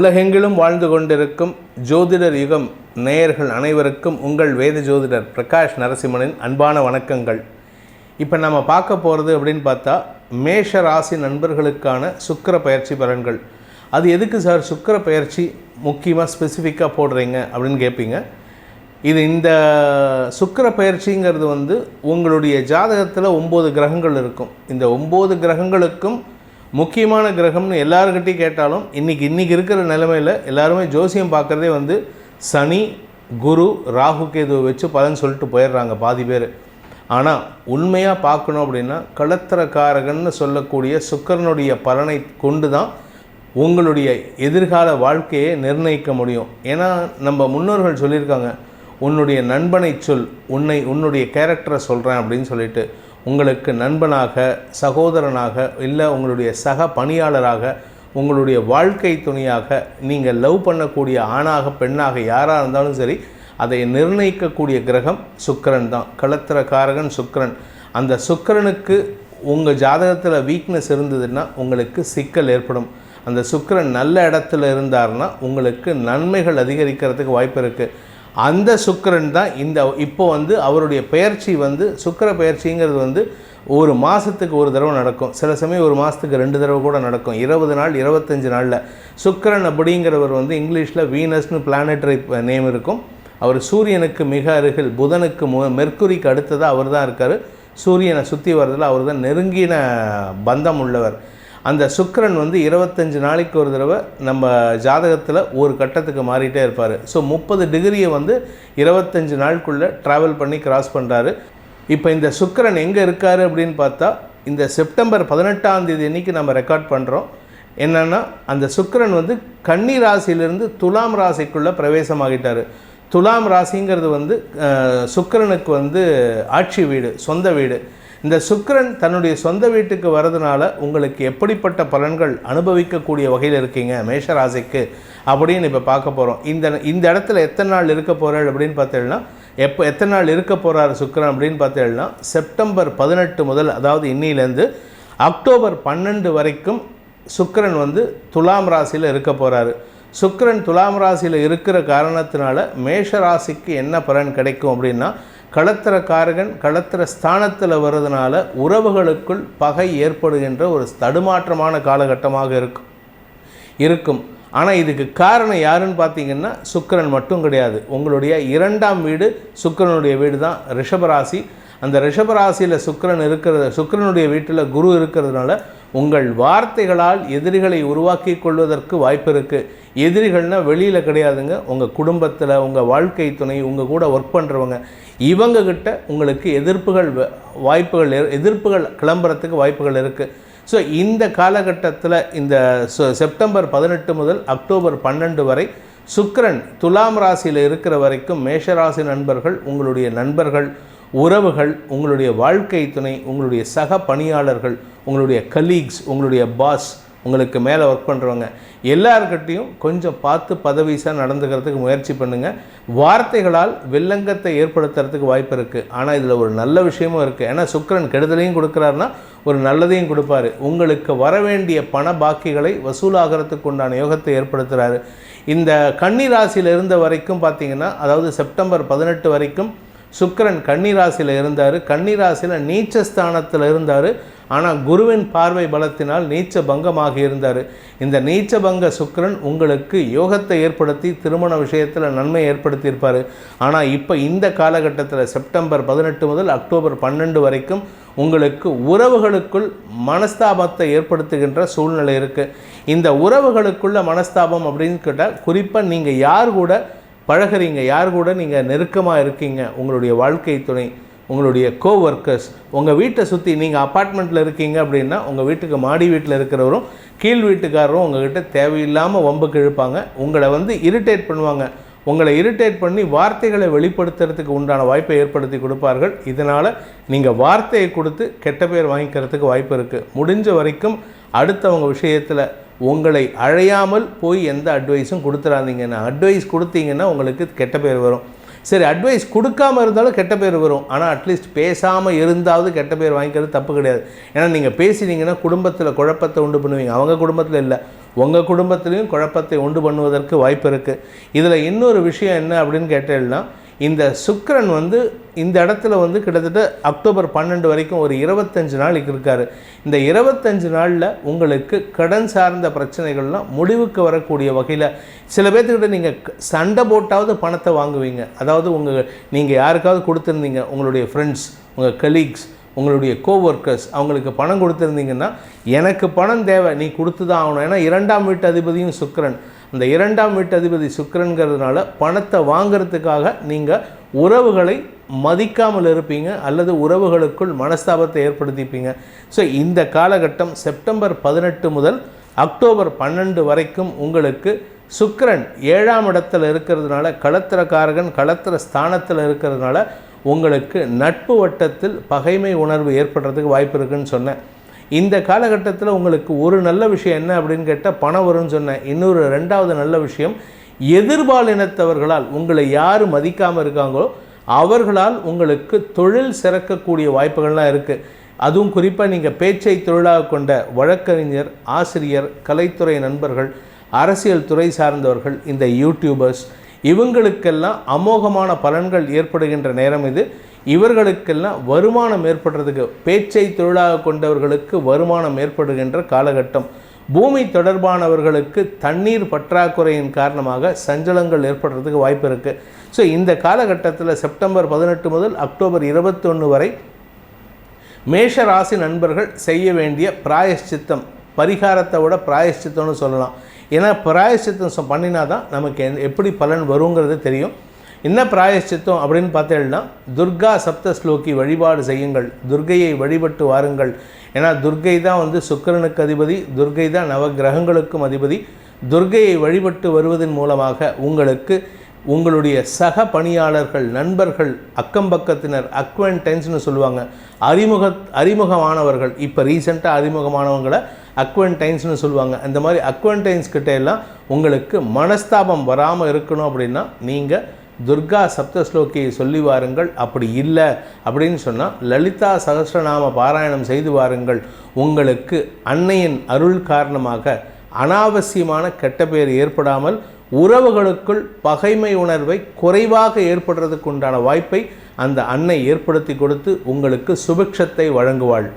உலகெங்கிலும் வாழ்ந்து கொண்டிருக்கும் ஜோதிடர் யுகம் நேயர்கள் அனைவருக்கும் உங்கள் வேத ஜோதிடர் பிரகாஷ் நரசிம்மனின் அன்பான வணக்கங்கள். இப்போ நம்ம பார்க்க போகிறது அப்படின்னு பார்த்தா மேஷ ராசி நண்பர்களுக்கான சுக்கர பயிற்சி பலன்கள். அது எதுக்கு சார் சுக்கர பயிற்சி முக்கியமாக ஸ்பெசிஃபிக்காக போடுறீங்க அப்படின்னு கேட்பீங்க இது இந்த சுக்கிர பயிற்சிங்கிறது வந்து உங்களுடைய ஜாதகத்தில் ஒம்பது கிரகங்கள் இருக்கும். இந்த ஒம்பது கிரகங்களுக்கும் முக்கியமான கிரகம்னு எல்லாருக்கிட்டையும் கேட்டாலும் இன்றைக்கி இன்றைக்கி இருக்கிற நிலைமையில் எல்லாருமே ஜோசியம் பார்க்குறதே வந்து சனி குரு ராகு கேதுவை வச்சு பலன் சொல்லிட்டு போயிடுறாங்க பாதி பேர். ஆனால் உண்மையாக பார்க்கணும் அப்படின்னா களத்திரக்காரகன்னு சொல்லக்கூடிய சுக்கரனுடைய பலனை கொண்டு தான் உங்களுடைய எதிர்கால வாழ்க்கையை நிர்ணயிக்க முடியும். ஏன்னா நம்ம முன்னோர்கள் சொல்லியிருக்காங்க உன்னுடைய நண்பனை சொல் உன்னை உன்னுடைய கேரக்டரை சொல்கிறேன் அப்படின்னு சொல்லிட்டு. உங்களுக்கு நண்பனாக சகோதரனாக இல்லை உங்களுடைய சக பணியாளராக உங்களுடைய வாழ்க்கை துணையாக நீங்கள் லவ் பண்ணக்கூடிய ஆணாக பெண்ணாக யாராக இருந்தாலும் சரி அதை நிர்ணயிக்கக்கூடிய கிரகம் சுக்கிரன் தான். களத்திரக்காரகன் சுக்கிரன். அந்த சுக்கிரனுக்கு உங்கள் ஜாதகத்தில் வீக்னஸ் இருந்ததுன்னா உங்களுக்கு சிக்கல் ஏற்படும். அந்த சுக்கிரன் நல்ல இடத்துல இருந்தார்னா உங்களுக்கு நன்மைகள் அதிகரிக்கிறதுக்கு வாய்ப்பு இருக்குது அந்த சுக்கிரன் தான் இந்த இப்போ வந்து அவருடைய பயிற்சி வந்து சுக்கிர பயிற்சிங்கிறது வந்து ஒரு மாதத்துக்கு ஒரு தடவை நடக்கும். சில சமயம் ஒரு மாதத்துக்கு ரெண்டு தடவை கூட நடக்கும். இருபது நாள் இருபத்தஞ்சு நாளில். சுக்கிரன் அப்படிங்கிறவர் வந்து இங்கிலீஷில் வீனஸ்னு பிளானட்டரி நேம் இருக்கும். அவர் சூரியனுக்கு மிக அருகில் புதனுக்கு மு மெர்க்குரிக்கு அடுத்ததாக அவர் தான் இருக்கார். சூரியனை சுற்றி வர்றதில் அவர் தான் நெருங்கின பந்தம் உள்ளவர். அந்த சுக்கரன் வந்து இருபத்தஞ்சு நாளைக்கு ஒரு தடவை நம்ம ஜாதகத்தில் ஒரு கட்டத்துக்கு மாறிட்டே இருப்பார். ஸோ முப்பது டிகிரியை வந்து இருபத்தஞ்சு நாளுக்குள்ளே ட்ராவல் பண்ணி கிராஸ் பண்ணுறாரு இப்போ இந்த சுக்கிரன் எங்கே இருக்கார் அப்படின்னு பார்த்தா இந்த செப்டம்பர் பதினெட்டாம் தேதி அன்னைக்கு நம்ம ரெக்கார்ட் பண்ணுறோம் என்னென்னா அந்த சுக்கரன் வந்து கன்னி ராசியிலிருந்து துலாம் ராசிக்குள்ளே பிரவேசமாகிட்டார். துலாம் ராசிங்கிறது வந்து சுக்கரனுக்கு சுக்கிரனுக்கு வந்து ஆட்சி வீடு சொந்த வீடு. இந்த சுக்கரன் தன்னுடைய சொந்த வீட்டுக்கு வரதுனால உங்களுக்கு எப்படிப்பட்ட பலன்கள் அனுபவிக்கக்கூடிய வகையில் இருக்கீங்க? மேஷராசிக்கு அப்படின்னு இப்போ பார்க்க போகிறோம் இந்த இந்த இடத்துல எத்தனை நாள் இருக்க போகிறாள் அப்படின்னு பார்த்தீங்கன்னா எப்போ எத்தனை நாள் இருக்க போகிறார் சுக்கரன் அப்படின்னு பார்த்தீங்கன்னா செப்டம்பர் பதினெட்டு முதல் அதாவது இன்னிலேருந்து அக்டோபர் பன்னெண்டு வரைக்கும் சுக்கரன் வந்து துலாம் ராசியில் இருக்க போகிறாரு சுக்கரன் துலாம் ராசியில் இருக்கிற காரணத்தினால மேஷ ராசிக்கு என்ன பலன் கிடைக்கும் அப்படின்னா களத்திரக்காரகன் களத்திர ஸ்தானத்தில் வர்றதுனால உறவுகளுக்குள் பகை ஏற்படுகின்ற ஒரு தடுமாற்றமான காலகட்டமாக இருக்கும். இருக்கும். ஆனால் இதுக்கு காரணம் யாருன்னு பார்த்தீங்கன்னா சுக்கிரன் மட்டும் கிடையாது. உங்களுடைய இரண்டாம் வீடு சுக்கரனுடைய வீடு தான் ரிஷபராசி. அந்த ரிஷபராசியில் சுக்கிரன் இருக்கிறது சுக்கிரனுடைய வீட்டில் குரு இருக்கிறதுனால உங்கள் வார்த்தைகளால் எதிரிகளை உருவாக்கி கொள்வதற்கு வாய்ப்பு இருக்குது எதிரிகள்னால் வெளியில் கிடையாதுங்க. உங்கள் குடும்பத்தில் உங்கள் வாழ்க்கை துணை உங்கள் கூட ஒர்க் பண்ணுறவங்க இவங்கக்கிட்ட உங்களுக்கு எதிர்ப்புகள் வ- வாய்ப்புகள் எதிர்ப்புகள் கிளம்புறதுக்கு வாய்ப்புகள் இருக்குது ஸோ இந்த காலகட்டத்தில் இந்த செப்டம்பர் பதினெட்டு முதல் அக்டோபர் பன்னெண்டு வரை சுக்கரன் துலாம் ராசியில் இருக்கிற வரைக்கும் மேஷராசி நண்பர்கள் உங்களுடைய நண்பர்கள் உறவுகள் உங்களுடைய வாழ்க்கை துணை உங்களுடைய சக பணியாளர்கள் உங்களுடைய கலீக்ஸ் உங்களுடைய பாஸ் உங்களுக்கு மேலே ஒர்க் பண்ணுறவங்க எல்லார்கிட்டையும் கொஞ்சம் பார்த்து பதவிசாக நடந்துக்கிறதுக்கு முயற்சி பண்ணுங்கள் வார்த்தைகளால் வில்லங்கத்தை ஏற்படுத்துறதுக்கு வாய்ப்பு இருக்குது ஆனால் இதில் ஒரு நல்ல விஷயமும் இருக்குது ஏன்னா சுக்கரன் கெடுதலையும் கொடுக்குறாருன்னா ஒரு நல்லதையும் கொடுப்பாரு. உங்களுக்கு வர வேண்டிய பண பாக்கிகளை வசூலாகிறதுக்கு உண்டான யோகத்தை ஏற்படுத்துகிறாரு இந்த கன்னி ராசியில் இருந்த வரைக்கும் பார்த்தீங்கன்னா அதாவது செப்டம்பர் பதினெட்டு வரைக்கும் சுக்கரன் கன்னிராசியில் இருந்தார். கன்னிராசியில் நீச்ச ஸ்தானத்தில் இருந்தார். ஆனால் குருவின் பார்வை பலத்தினால் நீச்ச பங்கமாக இருந்தார். இந்த நீச்ச பங்க சுக்கிரன் உங்களுக்கு யோகத்தை ஏற்படுத்தி திருமண விஷயத்தில் நன்மை ஏற்படுத்தியிருப்பார். ஆனால் இப்போ இந்த காலகட்டத்தில் செப்டம்பர் பதினெட்டு முதல் அக்டோபர் பன்னெண்டு வரைக்கும் உங்களுக்கு உறவுகளுக்குள் மனஸ்தாபத்தை ஏற்படுத்துகின்ற சூழ்நிலை இருக்குது இந்த உறவுகளுக்குள்ள மனஸ்தாபம் அப்படின்னு கேட்டால் குறிப்பாக நீங்கள் யார் கூட பழகிறீங்க. யார் கூட நீங்கள் நெருக்கமாக இருக்கீங்க. உங்களுடைய வாழ்க்கை துணை உங்களுடைய கோ ஒர்க்கர்ஸ் உங்கள் வீட்டை சுற்றி நீங்கள் அப்பார்ட்மெண்ட்டில் இருக்கீங்க அப்படின்னா உங்கள் வீட்டுக்கு மாடி வீட்டில் இருக்கிறவரும் கீழ் வீட்டுக்காரரும் உங்கள்கிட்ட தேவையில்லாமல் வம்புக்கு இழுப்பாங்க உங்களை வந்து இரிட்டேட் பண்ணுவாங்க. உங்களை இரிட்டேட் பண்ணி வார்த்தைகளை வெளிப்படுத்துறதுக்கு உண்டான வாய்ப்பை ஏற்படுத்தி கொடுப்பார்கள். இதனால் நீங்கள் வார்த்தையை கொடுத்து கெட்ட பேர் வாங்கிக்கிறதுக்கு வாய்ப்பு இருக்குது முடிஞ்ச வரைக்கும் அடுத்தவங்க விஷயத்தில் உங்களை அழையாமல் போய் எந்த அட்வைஸும் கொடுத்துடாதீங்கன்னா அட்வைஸ் கொடுத்தீங்கன்னா உங்களுக்கு கெட்ட பேர் வரும். சரி அட்வைஸ் கொடுக்காம இருந்தாலும் கெட்ட பேர் வரும். ஆனால் அட்லீஸ்ட் பேசாமல் இருந்தாவது கெட்ட பேர் வாங்கிக்கிறது தப்பு கிடையாது. ஏன்னா நீங்கள் பேசினீங்கன்னா குடும்பத்தில் குழப்பத்தை உண்டு பண்ணுவீங்க. அவங்க குடும்பத்தில் இல்லை. உங்கள் குடும்பத்துலேயும் குழப்பத்தை உண்டு பண்ணுவதற்கு வாய்ப்பு இருக்குது இதில் இன்னொரு விஷயம் என்ன அப்படின்னு கேட்டேன்னா இந்த சுக்கரன் வந்து இந்த இடத்துல வந்து கிட்டத்தட்ட அக்டோபர் பன்னெண்டு வரைக்கும் ஒரு இருபத்தஞ்சு நாளைக்கு இருக்கார். இந்த இருபத்தஞ்சு நாளில் உங்களுக்கு கடன் சார்ந்த பிரச்சனைகள்லாம் முடிவுக்கு வரக்கூடிய வகையில் சில பேர்த்துக்கிட்ட நீங்கள் சண்டை போட்டாவது பணத்தை வாங்குவீங்க. அதாவது உங்கள் நீங்கள் யாருக்காவது கொடுத்துருந்தீங்க உங்களுடைய ஃப்ரெண்ட்ஸ் உங்கள் கலீக்ஸ் உங்களுடைய கோஒர்க்கர்ஸ் அவங்களுக்கு பணம் கொடுத்துருந்தீங்கன்னா எனக்கு பணம் தேவை நீ கொடுத்து தான் ஆகணும். ஏன்னா இரண்டாம் வீட்டு அதிபதியும் சுக்கரன். அந்த இரண்டாம் வீட்டு அதிபதி பணத்தை வாங்கிறதுக்காக நீங்கள் உறவுகளை மதிக்காமல் இருப்பீங்க அல்லது உறவுகளுக்குள் மனஸ்தாபத்தை ஏற்படுத்திப்பீங்க. ஸோ இந்த காலகட்டம் செப்டம்பர் பதினெட்டு முதல் அக்டோபர் பன்னெண்டு வரைக்கும் உங்களுக்கு சுக்கரன் ஏழாம் இடத்துல இருக்கிறதுனால களத்திரக்காரகன் களத்திர ஸ்தானத்தில் இருக்கிறதுனால உங்களுக்கு நட்பு வட்டத்தில் பகைமை உணர்வு ஏற்படுறதுக்கு வாய்ப்பு இருக்குன்னு சொன்னேன். இந்த காலகட்டத்தில் உங்களுக்கு ஒரு நல்ல விஷயம் என்ன அப்படின்னு கேட்டால் பணம் வரும்னு சொன்னேன். இன்னொரு ரெண்டாவது நல்ல விஷயம் எதிர்பாலினத்தவர்களால் உங்களை யார் மதிக்காமல் இருக்காங்களோ அவர்களால் உங்களுக்கு தொழில் சிறக்கக்கூடிய வாய்ப்புகள்லாம் இருக்குது அதுவும் குறிப்பாக நீங்கள் பேச்சை தொழிலாக கொண்ட வழக்கறிஞர் ஆசிரியர் கலைத்துறை நண்பர்கள் அரசியல் துறை சார்ந்தவர்கள் இந்த யூடியூபர்ஸ் இவங்களுக்கெல்லாம் அமோகமான பலன்கள் ஏற்படுகின்ற நேரம் இது. இவர்களுக்கெல்லாம் வருமானம் ஏற்படுறதுக்கு பேச்சை தொழிலாக கொண்டவர்களுக்கு வருமானம் ஏற்படுகின்ற காலகட்டம். பூமி தொடர்பானவர்களுக்கு தண்ணீர் பற்றாக்குறையின் காரணமாக சஞ்சலங்கள் ஏற்படுறதுக்கு வாய்ப்பு இருக்குது ஸோ இந்த காலகட்டத்தில் செப்டம்பர் பதினெட்டு முதல் அக்டோபர் இருபத்தொன்று வரை மேஷ ராசி நண்பர்கள் செய்ய வேண்டிய பிராயஷ்சித்தம் பரிகாரத்தை விட பிராயஷ்சித்தம்னு சொல்லலாம். ஏன்னா பிராயஷ்சித்தம் பண்ணினா தான் நமக்கு எப்படி பலன் வருங்கிறது தெரியும். என்ன பிராயஷ்சித்தம் அப்படின்னு பார்த்தேன்னா துர்கா சப்த ஸ்லோகி வழிபாடு செய்யுங்கள் துர்கையை வழிபட்டு வாருங்கள். ஏன்னா துர்கை தான் வந்து சுக்கிரனுக்கு அதிபதி துர்கை தான் நவகிரகங்களுக்கும் அதிபதி. துர்கையை வழிபட்டு வருவதன் மூலமாக உங்களுக்கு உங்களுடைய சக பணியாளர்கள் நண்பர்கள் அக்கம் பக்கத்தினர் அக்வென்டென்ஸ்னு சொல்லுவாங்க. அறிமுக அறிமுகமானவர்கள் இப்போ ரீசெண்டாக அறிமுகமானவங்களை அக்வென்டைன்ஸ்னு சொல்லுவாங்க. அந்த மாதிரி அக்வென்டைன்ஸ் கிட்ட எல்லாம் உங்களுக்கு மனஸ்தாபம் வராமல் இருக்கணும் அப்படின்னா நீங்கள் துர்கா சப்தஸ்லோகியை சொல்லி வாருங்கள். அப்படி இல்லை அப்படின்னு சொன்னால் லலிதா சகசிரநாம பாராயணம் செய்து வாருங்கள். உங்களுக்கு அன்னையின் அருள் காரணமாக அனாவசியமான கெட்ட பெயர் ஏற்படாமல் உறவுகளுக்குள் பகைமை உணர்வை குறைவாக ஏற்படுறதுக்கு உண்டான வாய்ப்பை அந்த அன்னை ஏற்படுத்தி கொடுத்து உங்களுக்கு சுபிக்ஷத்தை வழங்குவாள்.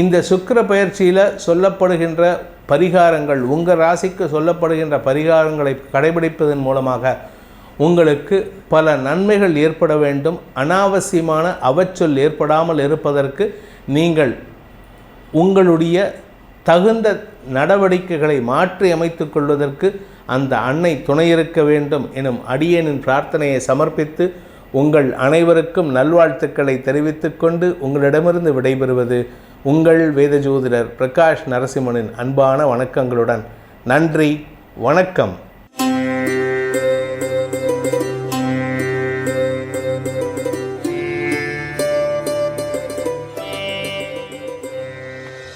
இந்த சுக்கிர பயிற்சியில் சொல்லப்படுகின்ற பரிகாரங்கள் உங்கள் ராசிக்கு சொல்லப்படுகின்ற பரிகாரங்களை கடைபிடிப்பதன் மூலமாக உங்களுக்கு பல நன்மைகள் ஏற்பட வேண்டும். அனாவசியமான அவச்சொல் ஏற்படாமல் இருப்பதற்கு நீங்கள் உங்களுடைய தகுந்த நடவடிக்கைகளை மாற்றி அமைத்துக் கொள்வதற்கு அந்த அன்னை துணையிருக்க வேண்டும் எனும் அடியேனின் பிரார்த்தனையை சமர்ப்பித்து உங்கள் அனைவருக்கும் நல்வாழ்த்துக்களை தெரிவித்துக்கொண்டு உங்களிடமிருந்து விடைபெறுவது உங்கள் வேத ஜோதிடர் பிரகாஷ் நரசிம்மனின் அன்பான வணக்கங்களுடன். நன்றி வணக்கம்.